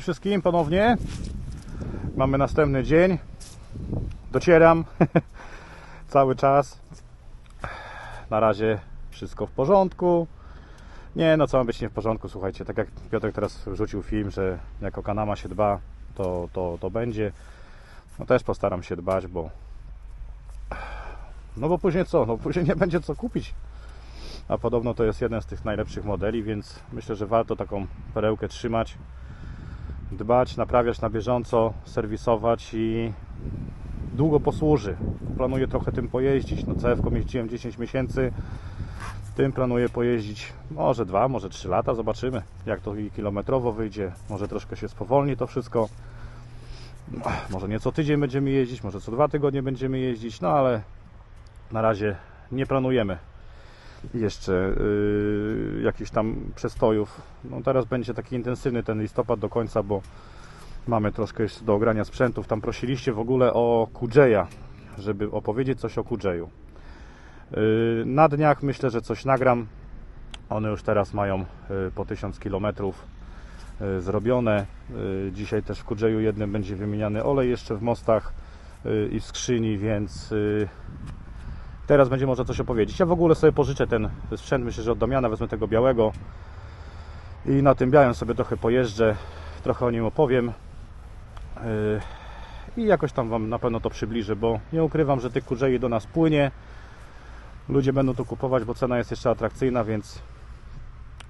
Wszystkim ponownie. Mamy następny dzień. Docieram cały czas. Na razie wszystko w porządku. Nie, no co ma być nie w porządku, słuchajcie, tak jak Piotr teraz wrzucił film, że jako kanama się dba, to, to, to będzie. No też postaram się dbać, bo no bo później co? No później nie będzie co kupić. A podobno to jest jeden z tych najlepszych modeli, więc myślę, że warto taką perełkę trzymać, dbać, naprawiać na bieżąco, serwisować i długo posłuży. Planuję trochę tym pojeździć. No CF-ką jeździłem 10 miesięcy. Tym planuję pojeździć może 2, może 3 lata. Zobaczymy, jak to i kilometrowo wyjdzie. Może troszkę się spowolni to wszystko. Może nie co tydzień będziemy jeździć, może co dwa tygodnie będziemy jeździć, no ale na razie nie planujemy jeszcze yy, jakichś tam przestojów. No teraz będzie taki intensywny ten listopad do końca, bo mamy troszkę jeszcze do ogrania sprzętów. Tam prosiliście w ogóle o QJ-a, żeby opowiedzieć coś o QJ-u. Yy, na dniach myślę, że coś nagram. One już teraz mają yy, po 1000 km yy, zrobione. Yy, Dzisiaj też w QJ-u jednym będzie wymieniany olej jeszcze w mostach yy, i w skrzyni, więc yy, teraz będzie można coś opowiedzieć. Ja w ogóle sobie pożyczę ten sprzęt, myślę, że od Damiana wezmę tego białego i na tym białym sobie trochę pojeżdżę, trochę o nim opowiem Yy, i jakoś tam Wam na pewno to przybliżę, bo nie ukrywam, że tych kurczei do nas płynie. Ludzie będą to kupować, bo cena jest jeszcze atrakcyjna, więc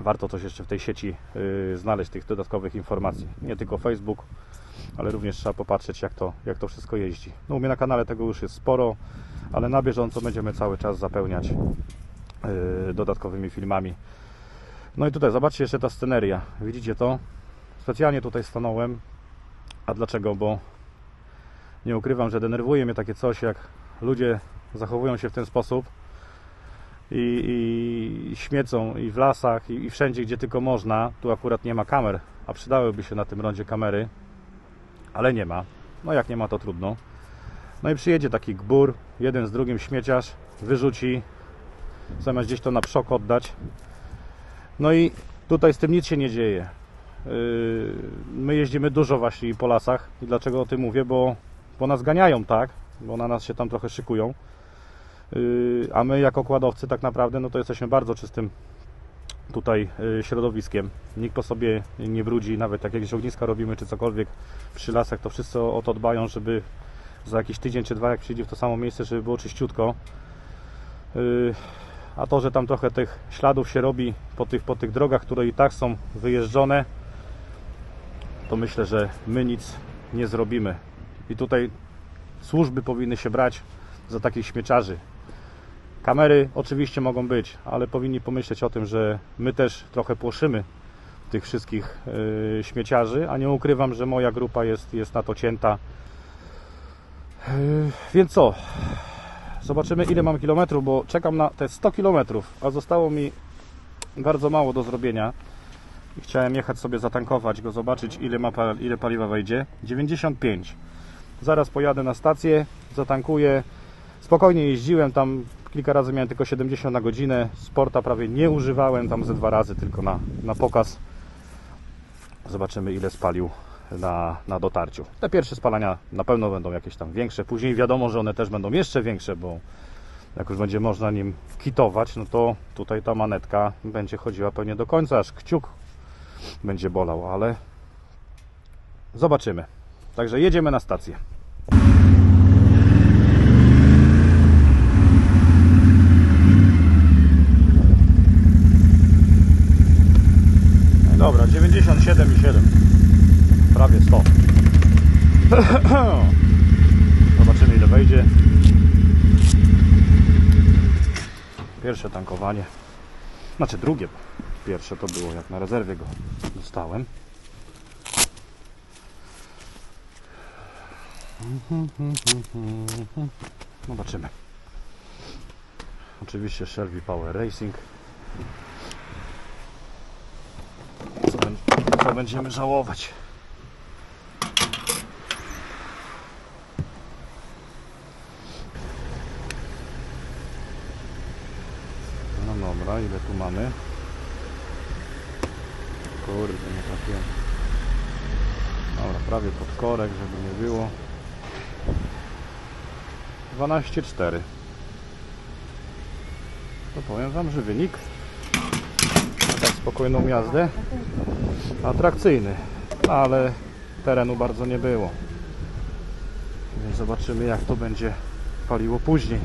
warto coś jeszcze w tej sieci yy, znaleźć, tych dodatkowych informacji. Nie tylko Facebook, ale również trzeba popatrzeć, jak to, jak to wszystko jeździ. No, u mnie na kanale tego już jest sporo, ale na bieżąco będziemy cały czas zapełniać yy, dodatkowymi filmami. No i tutaj zobaczcie jeszcze ta sceneria. Widzicie to? Specjalnie tutaj stanąłem. A dlaczego? Bo nie ukrywam, że denerwuje mnie takie coś, jak ludzie zachowują się w ten sposób i, i śmiecą i w lasach, i, i wszędzie, gdzie tylko można. Tu akurat nie ma kamer, a przydałyby się na tym rondzie kamery, ale nie ma. No jak nie ma, to trudno. No i przyjedzie taki gbur, jeden z drugim śmieciarz, wyrzuci, zamiast gdzieś to na przok oddać. No i tutaj z tym nic się nie dzieje. Yy, My jeździmy dużo właśnie po lasach. I dlaczego o tym mówię? Bo, bo nas ganiają, tak? Bo na nas się tam trochę szykują. Yy, A my jako kładowcy tak naprawdę no to jesteśmy bardzo czystym tutaj yy, środowiskiem. Nikt po sobie nie brudzi, nawet jak jakieś ogniska robimy czy cokolwiek przy lasach, to wszyscy o to dbają, żeby za jakiś tydzień czy dwa, jak przyjdzie w to samo miejsce, żeby było czyściutko. Yy, A to, że tam trochę tych śladów się robi po tych, po tych drogach, które i tak są wyjeżdżone, to myślę, że my nic nie zrobimy. I tutaj służby powinny się brać za takich śmieczarzy. Kamery oczywiście mogą być, ale powinni pomyśleć o tym, że my też trochę płoszymy tych wszystkich yy, śmieciarzy, a nie ukrywam, że moja grupa jest, jest na to cięta. Yy, więc co? Zobaczymy ile mam kilometrów, bo czekam na te 100 kilometrów, a zostało mi bardzo mało do zrobienia. I chciałem jechać sobie zatankować go, zobaczyć ile, ma, ile paliwa wejdzie. 95. Zaraz pojadę na stację, zatankuję. Spokojnie jeździłem, tam kilka razy miałem tylko 70 na godzinę. Sporta prawie nie używałem, tam ze dwa razy tylko na, na pokaz. Zobaczymy ile spalił na, na dotarciu. Te pierwsze spalania na pewno będą jakieś tam większe. Później wiadomo, że one też będą jeszcze większe, bo jak już będzie można nim kitować, no to tutaj ta manetka będzie chodziła pewnie do końca, aż kciuk będzie bolał, ale zobaczymy. Także jedziemy na stację. Dobra, 97,7 prawie 100 Zobaczymy ile wejdzie. Pierwsze tankowanie. Znaczy drugie. Pierwsze to było jak na rezerwie go dostałem. Zobaczymy. Oczywiście Shelby Power Racing co, będziemy żałować No dobra, ile tu mamy? Kurde, nie trafiłem. prawie pod korek, żeby nie było. 12,4. To powiem Wam, że wynik na tak spokojną jazdę atrakcyjny, ale terenu bardzo nie było. Więc zobaczymy jak to będzie paliło później.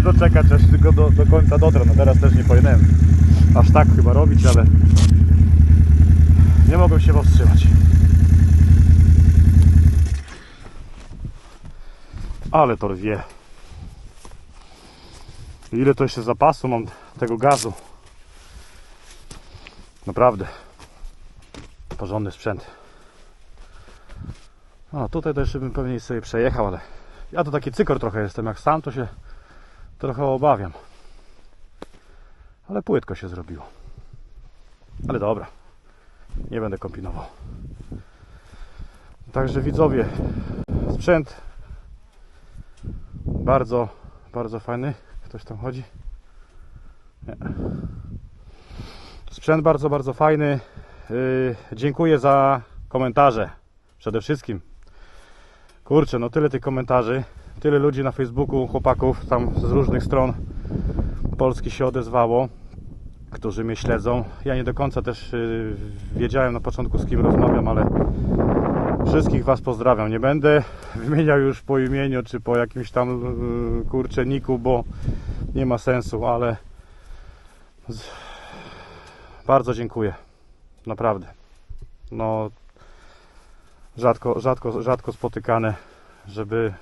Mogę się doczekać, aż tylko do, do końca dotrę. No teraz też nie powinienem aż tak chyba robić, ale nie mogłem się powstrzymać. Ale to rwie. Ile to jeszcze zapasu mam tego gazu. Naprawdę. Porządny sprzęt. A tutaj jeszcze bym pewnie sobie przejechał, ale ja to taki cykor trochę jestem. Jak sam to się trochę obawiam. Ale płytko się zrobiło. Ale dobra. Nie będę kombinował. Także widzowie, sprzęt bardzo, bardzo fajny. Ktoś tam chodzi? Nie. Sprzęt bardzo, bardzo fajny. Yy, dziękuję za komentarze. Przede wszystkim. Kurczę, no tyle tych komentarzy. Tyle ludzi na Facebooku, chłopaków tam z różnych stron Polski się odezwało, którzy mnie śledzą. Ja nie do końca też yy, wiedziałem na początku z kim rozmawiam, ale wszystkich Was pozdrawiam. Nie będę wymieniał już po imieniu czy po jakimś tam yy, kurczę niku, bo nie ma sensu, ale bardzo dziękuję. Naprawdę. No rzadko, rzadko, rzadko spotykane, żeby,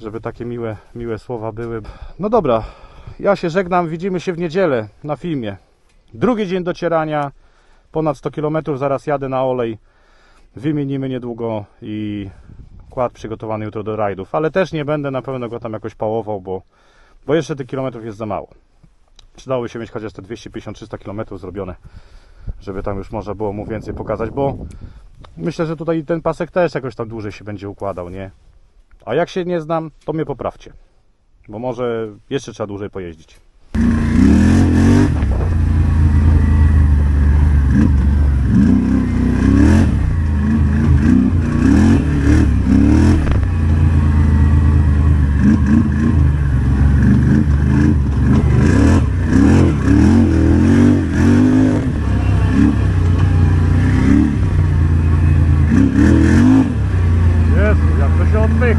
żeby takie miłe, miłe słowa były. No dobra, ja się żegnam, widzimy się w niedzielę na filmie. Drugi dzień docierania, ponad 100 km, zaraz jadę na olej. Wymienimy niedługo i kład przygotowany jutro do rajdów, ale też nie będę na pewno go tam jakoś pałował, bo, bo jeszcze tych kilometrów jest za mało. Przydałoby się mieć chociaż te 250-300 km zrobione, żeby tam już można było mu więcej pokazać, bo myślę, że tutaj ten pasek też jakoś tam dłużej się będzie układał, nie? A jak się nie znam, to mnie poprawcie, bo może jeszcze trzeba dłużej pojeździć. Jest, jak to się odpych.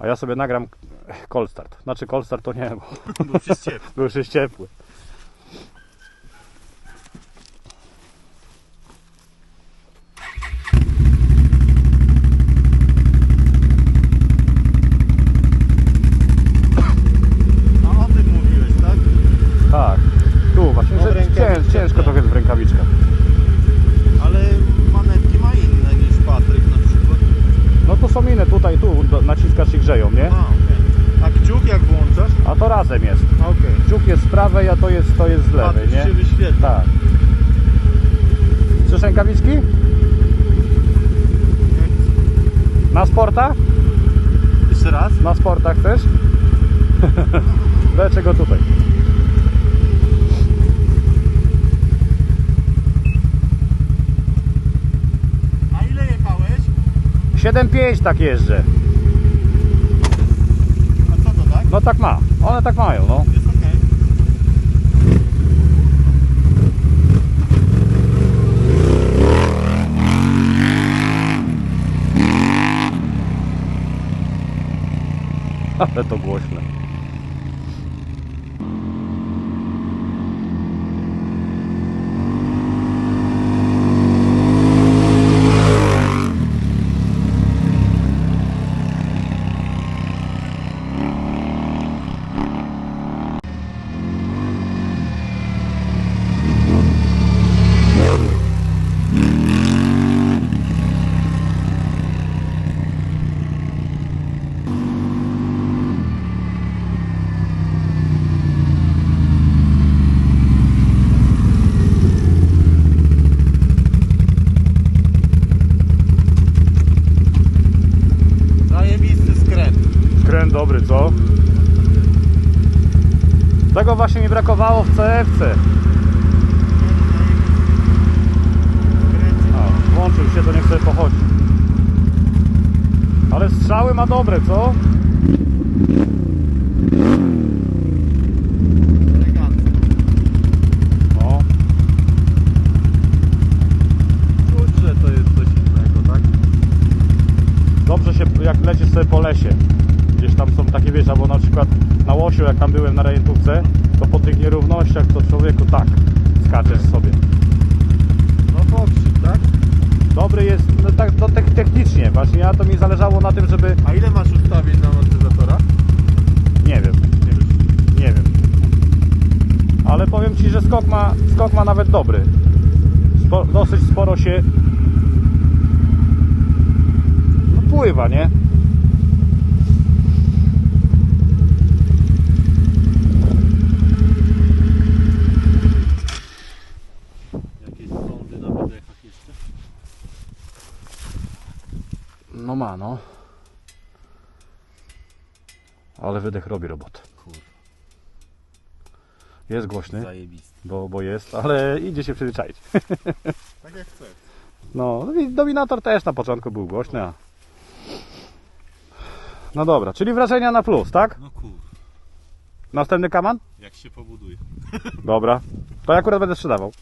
A ja sobie nagram cold start. Znaczy cold start to nie, bo bo już jest ciepły. A o tym mówiłeś, tak? Tak. Tu właśnie, No, że rękawiczki, cięż, ciężko tak. trochę jest w rękawiczkach. Ale manetki ma inne niż Patryk na przykład. No to są inne, tutaj, tu do- naciskasz i grzeją, nie? A, okej. A kciuk jak włączasz? A to razem jest. A, Okej. Kciuk jest z prawej, a to jest, to jest z lewej, Patryk nie? się wyświetla. Tak. Chcesz rękawiczki? Na sporta? Jeszcze raz? Na sporta chcesz? Dlaczego tutaj? A ile jechałeś? 7,5 tak jeżdżę. A co to tak? No tak ma. One tak mają, no. Jest okej. Ale to głośne. Zajebisty skręt. Skręt dobry, co? Tego właśnie mi brakowało w CFC. A, włączył się, to niech sobie pochodzi. Ale strzały ma dobre, co? No. Czuć, że to jest coś innego, tak? Dobrze się, jak lecisz sobie po lesie. Gdzieś tam są takie, wiesz, albo na przykład na Łosiu, jak tam byłem na rejentówce, nierównościach to człowieku tak skaczesz sobie. No pokrzyk, tak? Dobry jest, no tak no, te- technicznie, właśnie ja to mi zależało na tym, żeby, A ile masz ustawień na amortyzatora? nie wiem, Nie wiesz. nie wiem. Ale powiem Ci, że skok ma, skok ma nawet dobry. Spo, dosyć sporo się no, pływa, nie? Jakieś prądy na wydechach jeszcze? No ma, no. Ale wydech robi robotę. Jest głośny, zajebisty. bo, bo jest, ale idzie się przyzwyczaić. Tak jak chcesz. No, i Dominator też na początku był głośny. A... No dobra, czyli wrażenia na plus, tak? No kur, Następny kaman? jak się pobuduje. Dobra. To ja akurat będę sprzedawał.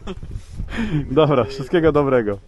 Dobra, wszystkiego dobrego.